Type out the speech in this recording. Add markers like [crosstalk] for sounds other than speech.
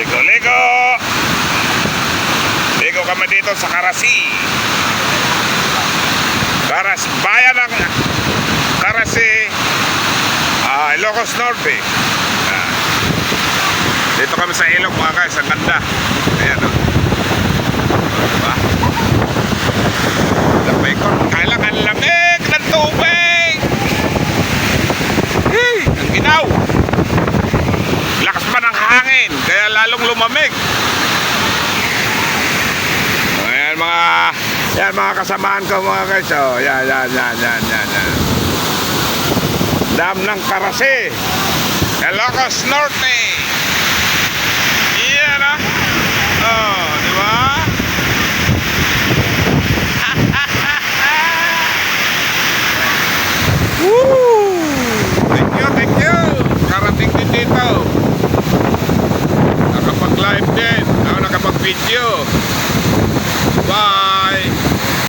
Ligo, ligo! Ligo kami dito sa Karasi. Karas, bayan ng Karasi, ah, Ilocos Norte. Ah. Dito kami sa ilog mga guys, ang ganda. Ayan o. Diba? Lamig ko. Kailangan lamig ng tubig! Hey, ang ginaw! Kaya lalong lumamig. Ayan mga, yan mga kasamaan ko mga guys. Oh, yan, yan, yan, yan, yan. Dam ng Karasi. Ilocos Norte. Yan ah. Oh, di? [laughs] Woo! Thank you, thank you. Karating din dito. video.